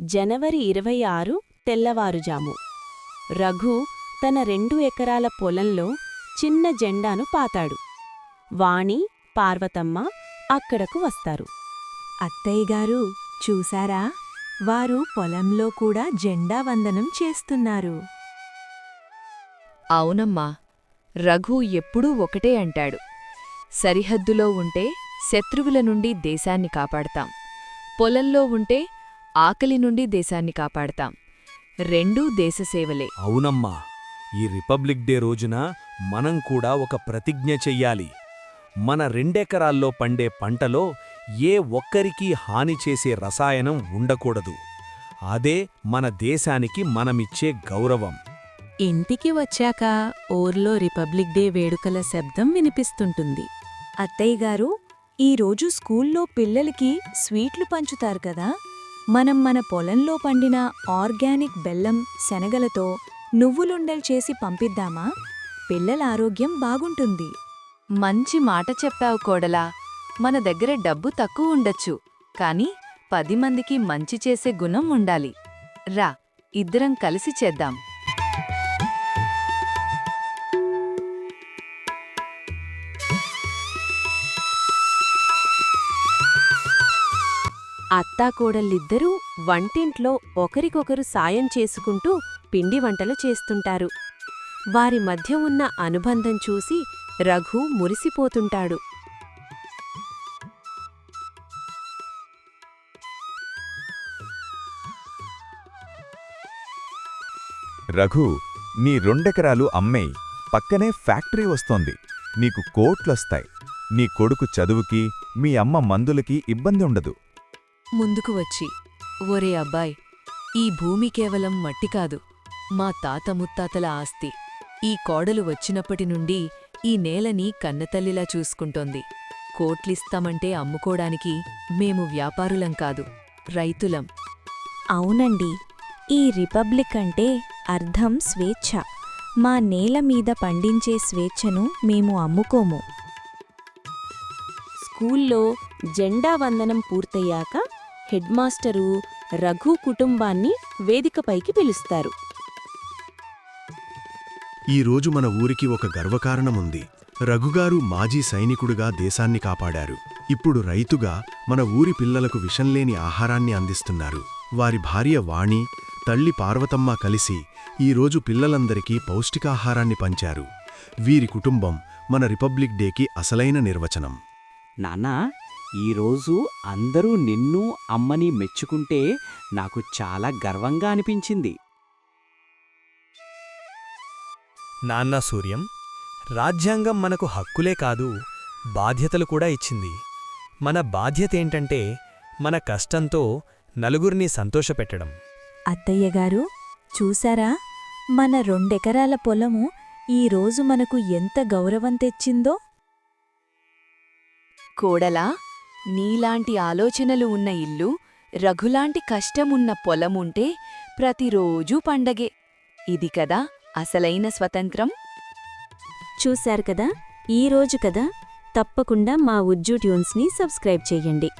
జనవరి ఇరవై ఆరు తెల్లవారుజాము. రఘు తన రెండు ఎకరాల పొలంలో చిన్న జెండాను పాతాడు. వాణి పార్వతమ్మ అక్కడకు వస్తారు. అత్తయ్యగారు చూసారా వారు పొలంలో కూడా జెండా వందనం చేస్తున్నారు. అవునమ్మా రఘు ఎప్పుడూ ఒకటే అంటాడు. సరిహద్దులో ఉంటే శత్రువుల నుండి దేశాన్ని కాపాడతాం. పొలంలో ఉంటే ఆకలి నుండి దేశాన్ని కాపాడతాం. రెండూ దేశసేవలే అవునమ్మా ఈ రిపబ్లిక్ డే రోజున మనం కూడా ఒక ప్రతిజ్ఞ చెయ్యాలి. మన రెండెకరాల్లో పండే పంటలో ఏ ఒక్కరికీ హాని చేసే రసాయనం ఉండకూడదు. అదే మన దేశానికి మనమిచ్చే గౌరవం. ఇంటికి వచ్చాక ఊర్లో రిపబ్లిక్ డే వేడుకల శబ్దం వినిపిస్తుంటుంది. అత్తయ్యగారు ఈరోజు స్కూల్లో పిల్లలకి స్వీట్లు పంచుతారు కదా? మనం మన పొలంలో పండిన ఆర్గానిక్ బెల్లం శనగలతో నువ్వులుండలు చేసి పంపిద్దామా? పిల్లల ఆరోగ్యం బాగుంటుంది. మంచి మాట చెప్పావు కోడలా. మన దగ్గర డబ్బు తక్కువ ఉండొచ్చు కానీ పది మందికి మంచి చేసే గుణం ఉండాలి. రా ఇద్దరం కలిసి చేద్దాం. అత్తాకోడళ్ళిద్దరూ వంటింట్లో ఒకరికొకరు సాయం చేసుకుంటూ పిండి వంటలు చేస్తుంటారు. వారి మధ్య ఉన్న అనుబంధం చూసి రఘు మురిసిపోతుంటాడు. రఘు నీ రెండెకరాలు అమ్మేయి. పక్కనే ఫ్యాక్టరీ వస్తోంది. నీకు కోట్లొస్తాయి. నీ కొడుకు చదువుకి మీ అమ్మ మందులకి ఇబ్బంది ఉండదు ముందుకు వచ్చి ఒరే అబ్బాయ్ ఈ భూమి కేవలం మట్టి కాదు. మా తాత ముత్తాతల ఆస్తి. ఈ కోడలు వచ్చినప్పటి నుండి ఈ నేలని కన్నతల్లిలా చూసుకుంటోంది. కోట్లిస్తామంటే అమ్ముకోడానికి మేము వ్యాపారులం కాదు రైతులం. అవునండి. ఈ రిపబ్లిక్ అంటే అర్థం స్వేచ్ఛ. మా నేల మీద పండించే స్వేచ్ఛను మేము అమ్ముకోము. స్కూల్లో జెండా వందనం పూర్తయ్యాక హెడ్మాస్టరు రఘు కుటుంబాన్ని వేదికపైకి పిలుస్తారు. ఈ రోజు మన ఊరికి ఒక గర్వకారణముంది. రఘుగారు మాజీ సైనికుడుగా దేశాన్ని కాపాడారు. ఇప్పుడు రైతుగా మన ఊరి పిల్లలకు విషంలేని ఆహారాన్ని అందిస్తున్నారు. వారి భార్య వాణి తల్లి పార్వతమ్మ కలిసి ఈ రోజు పిల్లలందరికీ పౌష్టికాహారాన్ని పంచారు. వీరి కుటుంబం మన రిపబ్లిక్ డేకి అసలైన నిర్వచనం. నాన్నా ఈరోజు అందరూ నిన్ను అమ్మని మెచ్చుకుంటే నాకు చాలా గర్వంగా అనిపించింది. నాన్న సూర్యం రాజ్యాంగం మనకు హక్కులే కాదు బాధ్యతలు కూడా ఇచ్చింది. మన బాధ్యతేంటంటే మన కష్టంతో నలుగురిని సంతోషపెట్టడం. అత్తయ్యగారు చూసారా? మన రెండెకరాల పొలము ఈరోజు మనకు ఎంత గౌరవం తెచ్చిందో? కోడలా నీలాంటి ఆలోచనలు ఉన్న ఇల్లు రఘులాంటి కష్టమున్న పొలముంటే ప్రతిరోజూ పండగే. ఇది కదా అసలైన స్వతంత్రం? చూశారు కదా? ఈ రోజు కదా తప్పకుండా మా ఉజ్జు ట్యూన్స్ని సబ్స్క్రైబ్ చేయండి.